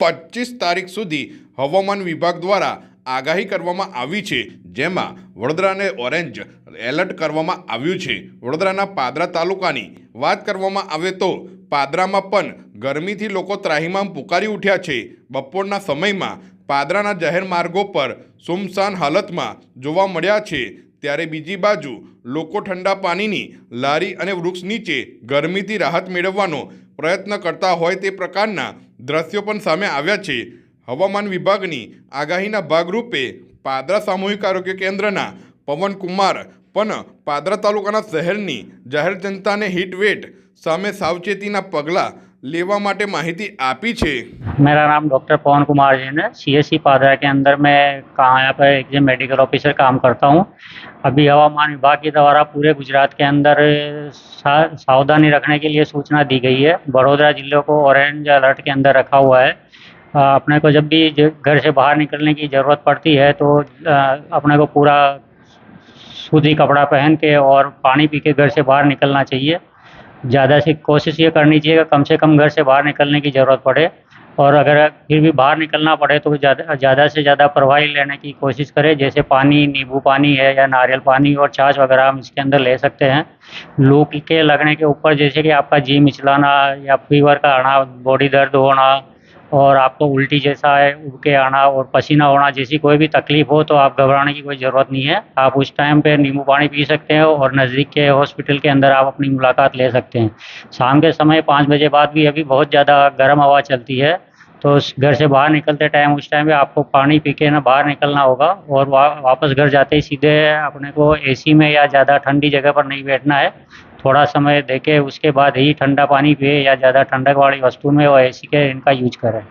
પચીસ તારીખ સુધી હવામાન વિભાગ દ્વારા આગાહી કરવામાં આવી છે, જેમાં વડોદરાને ઓરેન્જ એલર્ટ કરવામાં આવ્યું છે. વડોદરાના પાદરા તાલુકાની વાત કરવામાં આવે તો પાદરામાં પણ ગરમીથી લોકો ત્રાહિમામ પુકારી ઉઠ્યા છે. બપોરના સમયમાં પાદરાના જાહેર માર્ગો પર સુમસાન હાલતમાં જોવા મળ્યા છે. ત્યારે બીજી બાજુ લોકો ઠંડા પાણીની લારી અને વૃક્ષ નીચે ગરમીથી રાહત મેળવવાનો પ્રયત્ન કરતા હોય તે પ્રકારના દ્રશ્યો પણ સામે આવ્યા છે. હવામાન વિભાગની આગાહીના ભાગરૂપે પાદરા સામૂહિક આરોગ્ય કેન્દ્રના પવનકુમાર પણ પાદરા તાલુકાના શહેરની જાહેર જનતાને હીટવેટ સામે સાવચેતીના પગલાં લેવા માટે માહિતી આપી છે. मेरा नाम डॉक्टर पवन कुमार जैन है सी एस सी पादरा के अंदर मैं कहाँ यहाँ पर एक मेडिकल ऑफिसर काम करता हूँ। अभी हवामान विभाग के द्वारा पूरे गुजरात के अंदर सावधानी रखने के लिए सूचना दी गई है। बड़ोदरा ज़िले को ऑरेंज अलर्ट के अंदर रखा हुआ है। अपने को जब भी घर से बाहर निकलने की ज़रूरत पड़ती है तो अपने को पूरा सूती कपड़ा पहन के और पानी पी के घर से बाहर निकलना चाहिए। ज़्यादा से कोशिश ये करनी चाहिए कम से कम घर से बाहर निकलने की ज़रूरत पड़े। और अगर फिर भी बाहर निकलना पड़े तो ज़्यादा ज़्यादा से ज़्यादा प्रवाही लेने की कोशिश करें। जैसे पानी, नींबू पानी है या नारियल पानी और छाछ वगैरह हम इसके अंदर ले सकते हैं। लू के लगने के ऊपर जैसे कि आपका जी मिचलाना या फीवर का आना, बॉडी दर्द होना और आपको उल्टी जैसा है उब के आना और पसीना होना जैसी कोई भी तकलीफ़ हो तो आप घबराने की कोई ज़रूरत नहीं है। आप उस टाइम पे नींबू पानी पी सकते हैं और नज़दीक के हॉस्पिटल के अंदर आप अपनी मुलाकात ले सकते हैं। शाम के समय पाँच बजे बाद भी अभी बहुत ज़्यादा गर्म हवा चलती है। तो घर से बाहर निकलते टाइम उस टाइम भी आपको पानी पी के ना बाहर निकलना होगा और वा, वापस घर जाते ही सीधे अपने को एसी में या ज़्यादा ठंडी जगह पर नहीं बैठना है। थोड़ा समय देके उसके बाद ही ठंडा पानी पिए या ज़्यादा ठंडक वाली वस्तु में और एसी के इनका यूज़ करें।